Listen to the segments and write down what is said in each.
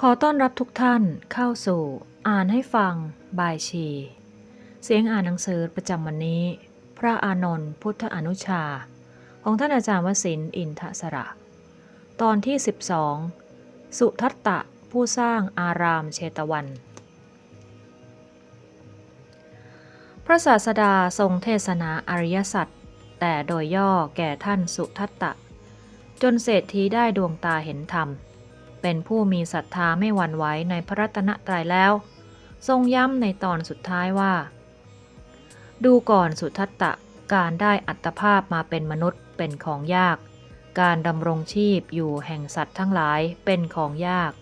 ขอต้อนรับทุกท่านเข้าสู่ อ่านให้ฟัง บายชี เสียงอ่านหนังสือประจำวันนี้ พระอานนท์พุทธอนุชา ของท่านอาจารย์วสินอินทสระ ตอนที่ 12 สุทัตตะผู้สร้างอารามเชตวัน พระศาสดาทรงเทศนาอริยสัจแต่โดยย่อแก่ท่านสุทัตตะ จนเศรษฐีได้ดวงตาเห็นธรรม เป็นผู้มีศรัทธาไม่หวั่นไหวในพระรัตนตรัยแล้ว ทรงย้ำในตอนสุดท้ายว่า ดูก่อนสุทัตตะการได้อัตภาพมาเป็นมนุษย์เป็นของยาก การดำรงชีพอยู่แห่งสัตว์ทั้งหลายเป็นของยาก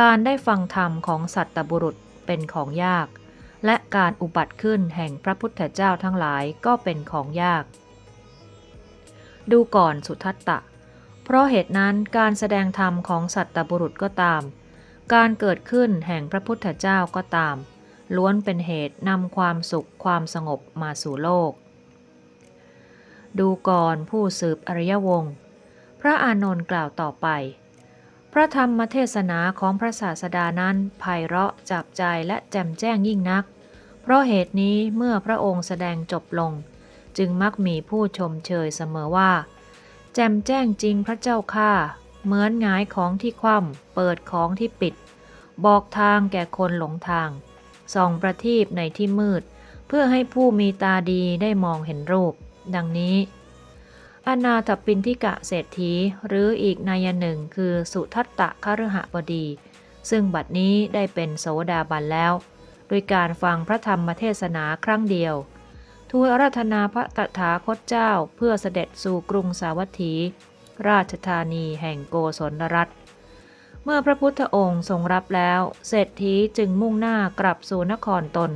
การได้ฟังธรรมของสัตตบุรุษเป็นของยาก และการอุบัติขึ้นแห่งพระพุทธเจ้าทั้งหลายก็เป็นของยาก ดูก่อนสุทัตตะ เพราะเหตุนั้นการแสดงธรรมของสัตตบุรุษก็ตาม การเกิดขึ้นแห่งพระพุทธเจ้าก็ตาม ล้วนเป็นเหตุนำความสุขความสงบมาสู่โลก ดูก่อนผู้สืบอริยวงศ์พระอานนท์กล่าวต่อไป พระธรรมเทศนาของพระศาสดานั้นไพเราะจับใจและแจ่มแจ้งยิ่งนัก เพราะเหตุนี้เมื่อพระองค์แสดงจบลง จึงมักมีผู้ชมเชยเสมอว่า แจ่มแจ้งจริงพระเจ้าข้าเหมือนงายของที่คว่ำเปิดของที่ปิด บอกทางแก่คนหลงทาง ส่องประทีปในที่มืด เพื่อให้ผู้มีตาดีได้มองเห็นรูป ดังนี้ อนาถปินทิกะเศรษฐีหรืออีกนายหนึ่งคือสุทัตตะคฤหบดี ซึ่งบัดนี้ได้เป็นโสดาบันแล้ว โดยการฟังพระธรรมเทศนาครั้งเดียว ทูลอาราธนาพระตถาคตเจ้าเพื่อเสด็จสู่กรุงสาวัตถี ราชธานีแห่งโกศลรัฐ เมื่อพระพุทธองค์ทรงรับแล้ว เศรษฐีจึงมุ่งหน้ากลับสู่นครตน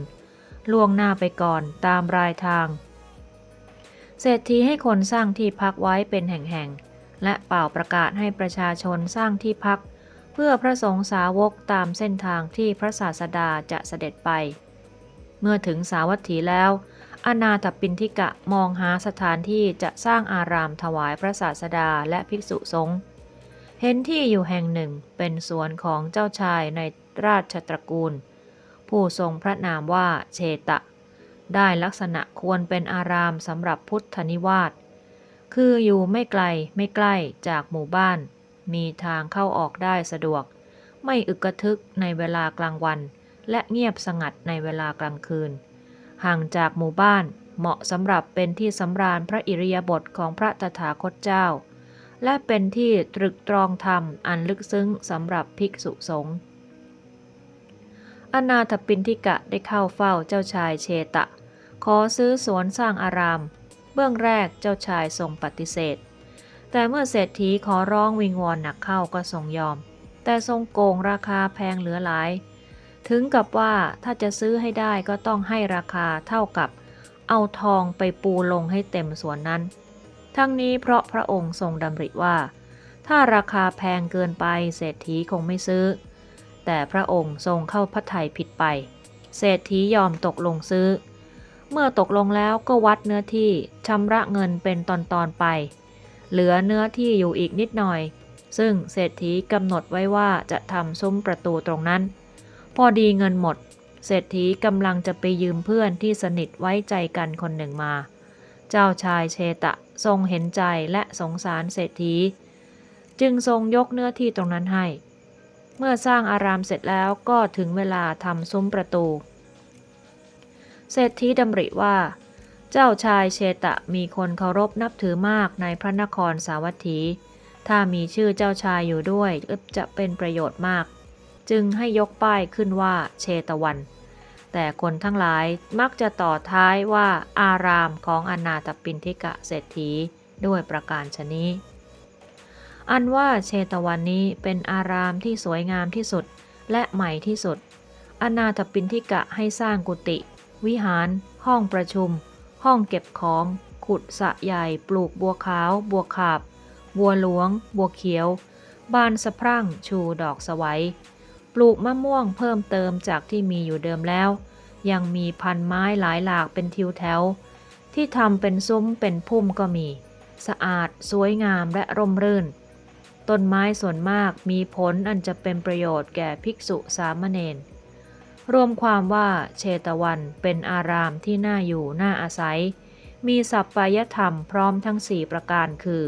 ล่วงหน้าไปก่อนตามรายทาง เศรษฐีให้คนสร้างที่พักไว้เป็นแห่งๆ และเป่าประกาศให้ประชาชนสร้างที่พัก เพื่อพระสงฆ์สาวกตามเส้นทางที่พระศาสดาจะเสด็จไป เมื่อถึงสาวัตถีแล้ว อนาถปินทิกะมองหาสถานที่จะสร้างอารามถวายพระศาสดาและภิกษุสงฆ์เห็นที่อยู่แห่งหนึ่งเป็นสวนของเจ้าชายในราชตระกูล ผู้ทรงพระนามว่าเชตะ ได้ลักษณะควรเป็นอารามสำหรับพุทธนิวาสคืออยู่ไม่ไกลไม่ใกล้จากหมู่บ้าน มีทางเข้าออกได้สะดวก ไม่อึกกระทึกในเวลากลางวัน และเงียบสงัดในเวลากลางคืน ห่างจากหมู่บ้านเหมาะสำหรับเป็นที่สำราญพระอิริยาบถของพระตถาคตเจ้า และเป็นที่ตรึกตรองธรรมอันลึกซึ้งสำหรับภิกษุสงฆ์อนาถปินทิกะได้เข้าเฝ้าเจ้าชายเชตะ ขอซื้อสวนสร้างอาราม เบื้องแรกเจ้าชายทรงปฏิเสธ แต่เมื่อเศรษฐีขอร้องวิงวอนหนักเข้าก็ทรงยอม แต่ทรงโกงราคาแพงเหลือหลาย ถึงกับว่าถ้าจะซื้อให้ได้ก็ต้องให้ราคาเท่ากับ เอาทองไปปูลงให้เต็มสวนนั้น ทั้งนี้เพราะพระองค์ทรงดำริว่า ถ้าราคาแพงเกินไปเศรษฐีคงไม่ซื้อ แต่พระองค์ทรงเข้าพระทัยผิดไป เศรษฐียอมตกลงซื้อ เมื่อตกลงแล้วก็วัดเนื้อที่ชำระเงินเป็นตอนๆไป เหลือเนื้อที่อยู่อีกนิดหน่อย ซึ่งเศรษฐีกำหนดไว้ว่าจะทำซุ้มประตูตรงนั้น พอดีเงินหมด เศรษฐีกำลังจะไปยืมเพื่อนที่สนิทไว้ใจกันคนหนึ่งมา เจ้าชายเชตะทรงเห็นใจและสงสารเศรษฐี จึงทรงยกเนื้อที่ตรงนั้นให้ เมื่อสร้างอารามเสร็จแล้วก็ถึงเวลาทำซุ้มประตู เศรษฐีดำริว่า เจ้าชายเชตะมีคนเคารพนับถือมากในพระนครสาวัตถี ถ้ามีชื่อเจ้าชายอยู่ด้วยจะเป็นประโยชน์มาก จึงให้ยกป้ายขึ้นว่าเชตวัน แต่คนทั้งหลายมักจะต่อท้ายว่าอารามของอนาถปินทิกะเศรษฐีด้วยประการชนี้ อันว่าเชตวันนี้เป็นอารามที่สวยงามที่สุดและใหม่ที่สุด อนาถปินทิกะให้สร้างกุฏิวิหาร ห้องประชุม ห้องเก็บของ ขุดสะใหญ่ปลูกบัวขาว บัวขาบ บัวหลวง บัวเขียว บานสะพรั่งชูดอกสวัย ลูกมะม่วงเพิ่มเติมจากที่มีอยู่เดิมแล้ว ยังมีพันไม้หลายหลากเป็นทิวแถว ที่ทำเป็นซุ้มเป็นพุ่มก็มี สะอาด สวยงามและร่มรื่น ต้นไม้ส่วนมากมีผลอันจะเป็นประโยชน์แก่ภิกษุสามเณรรวมความว่าเชตวันเป็นอารามที่น่าอยู่น่าอาศัย มีสัปปายธรรมพร้อมทั้งสี่ประการคือ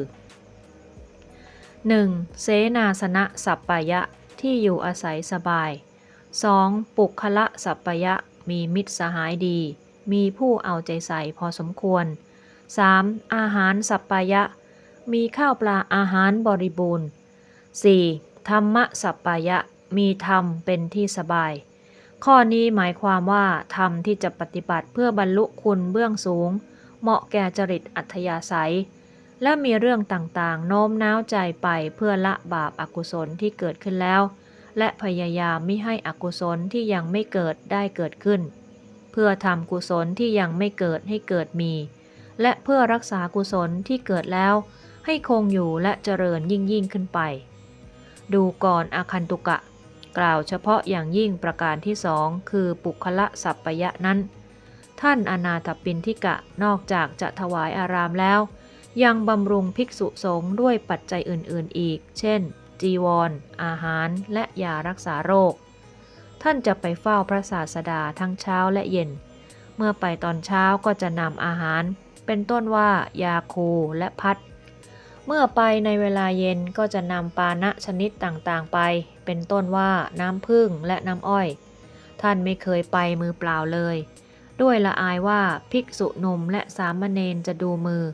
1. เสนาสนะสัปปายะ ที่อยู่อาศัยสบาย 2. ปุคละสัปปายะ มีมิตรสหายดี มีผู้เอาใจใส่พอสมควร 3. อาหารสัปปายะ มีข้าวปลาอาหารบริบูรณ์ 4. ธรรมะสัปปายะ มีธรรมเป็นที่สบาย ข้อนี้หมายความว่าธรรมที่จะปฏิบัติเพื่อบรรลุคุณเบื้องสูง เหมาะแก่จริตอัธยาศัย และมีเรื่องต่างๆ โน้มน้าวใจไปเพื่อละบาปอากุศลที่เกิดขึ้นแล้ว และพยายามไม่ให้อกุศลที่ยังไม่เกิดได้เกิดขึ้น เพื่อทำกุศลที่ยังไม่เกิดให้เกิดมี และเพื่อรักษากุศลที่เกิดแล้ว ให้คงอยู่และเจริญยิ่งยิ่งขึ้นไป ดูก่อนอาคันตุกะ กล่าวเฉพาะอย่างยิ่งประการที่สองคือปุคละสัปปยะนั้น ท่านอนาถปินทิกะนอกจากจะถวายอารามแล้ว ยังบำรุงภิกษุสงฆ์ด้วยปัจจัยอื่นๆอีก เช่น จีวรอาหาร และยารักษาโรค ท่านจะไปเฝ้าพระศาสดาทั้งเช้าและเย็น เมื่อไปตอนเช้าก็จะนำอาหาร เป็นต้นว่า ยาคูและพัด เมื่อไปในเวลาเย็นก็จะนำปานะชนิดต่างๆไป เป็นต้นว่าน้ำผึ้งและน้ำอ้อย ท่านไม่เคยไปมือเปล่าเลย ด้วยละอายว่าภิกษุหนุ่มและสามเณรจะดูมือ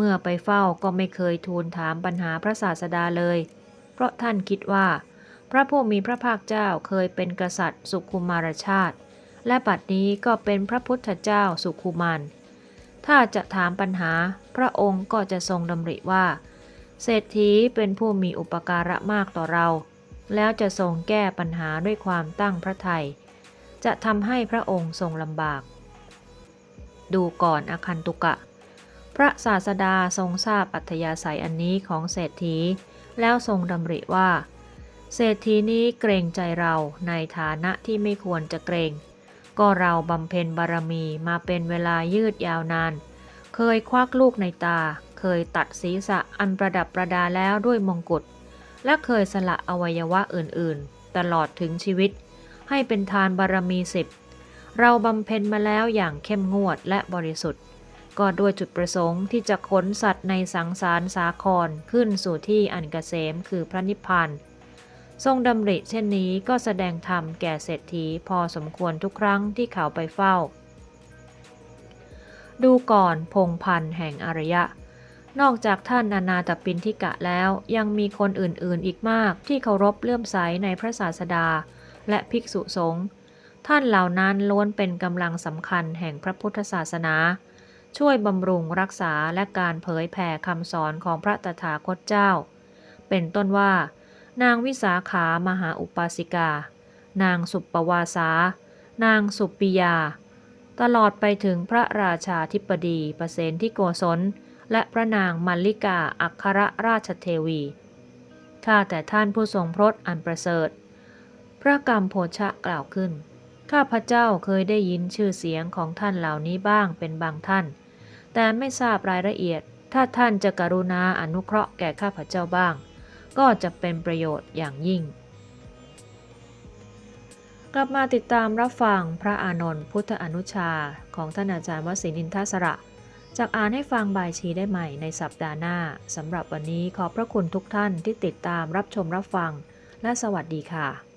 เมื่อไปเฝ้าก็ไม่เคยทูลถามปัญหาพระศาสดาเลย เพราะท่านคิดว่า พระผู้มีพระภาคเจ้าเคยเป็นกษัตริย์สุขุมารชาติ และบัดนี้ก็เป็นพระพุทธเจ้าสุขุมารถ้าจะถามปัญหา พระองค์ก็จะทรงดำริว่า เศรษฐีเป็นผู้มีอุปการะมากต่อเรา แล้วจะทรงแก้ปัญหาด้วยความตั้งพระทยัยจะทำให้พระองค์ทรงลำบาก ดูก่อนอาคันตุกะ พระศาสดาทรงทราบอัธยาศัยอันนี้ของเศรษฐี แล้วทรงดำริว่า เศรษฐีนี้เกรงใจเราในฐานะที่ไม่ควรจะเกรง ก็เราบำเพ็ญบารมีมาเป็นเวลายืดยาวนาน เคยควักลูกในตา เคยตัดศีรษะอันประดับประดาแล้วด้วยมงกุฎ และเคยสละอวัยวะอื่นๆ ตลอดถึงชีวิต ให้เป็นทานบารมีสิบเราบำเพ็ญมาแล้วอย่างเข้มงวดและบริสุทธิ์ ก็ด้วยจุดประสงค์ที่จะขนสัตว์ในสังสารสาครขึ้นสู่ที่อันกเกษมคือพระนิพพานทรงดำริเช่นนี้ก็แสดงธรรมแก่เศรษฐีพอสมควรทุกครั้งที่เขาไปเฝ้า ดูก่อนพงพันธ์แห่งอารยะ นอกจากท่านอนาตปินทิกะแล้วยังมีคนอื่นๆอีกมากที่เคารพเลื่อมใสในพระศาสดา และภิกษุสงฆ์ท่านเหล่านั้นล้วนเป็นกำลังสำคัญแห่งพระพุทธศาสนา ช่วยบำรุงรักษาและการเผยแผ่คำสอนของพระตถาคตเจ้า เป็นต้นว่า นางวิสาขามหาอุปาสิกา นางสุปปวาสา นางสุปปิยา ตลอดไปถึงพระราชาธิปดีประเสนที่โกศล และพระนางมัลลิกาอัครราชเทวี ข้าแต่ท่านผู้ทรงพรตอันประเสริฐ พระกรรมโพชะกล่าวขึ้นข้าพระเจ้าเคยได้ยินชื่อเสียงของท่านเหล่านี้บ้างเป็นบางท่าน แต่ไม่ทราบรายละเอียด ถ้าท่านจะกรุณาอนุเคราะห์แก่ข้าพเจ้าบ้าง ก็จะเป็นประโยชน์อย่างยิ่ง กลับมาติดตามรับฟังพระอานนท์พุทธอนุชาของท่านอาจารย์วสินินทสระจากอ่านให้ฟังบายชีได้ใหม่ในสัปดาห์หน้าสำหรับวันนี้ขอบพระคุณทุกท่านที่ติดตามรับชมรับฟัง และสวัสดีค่ะ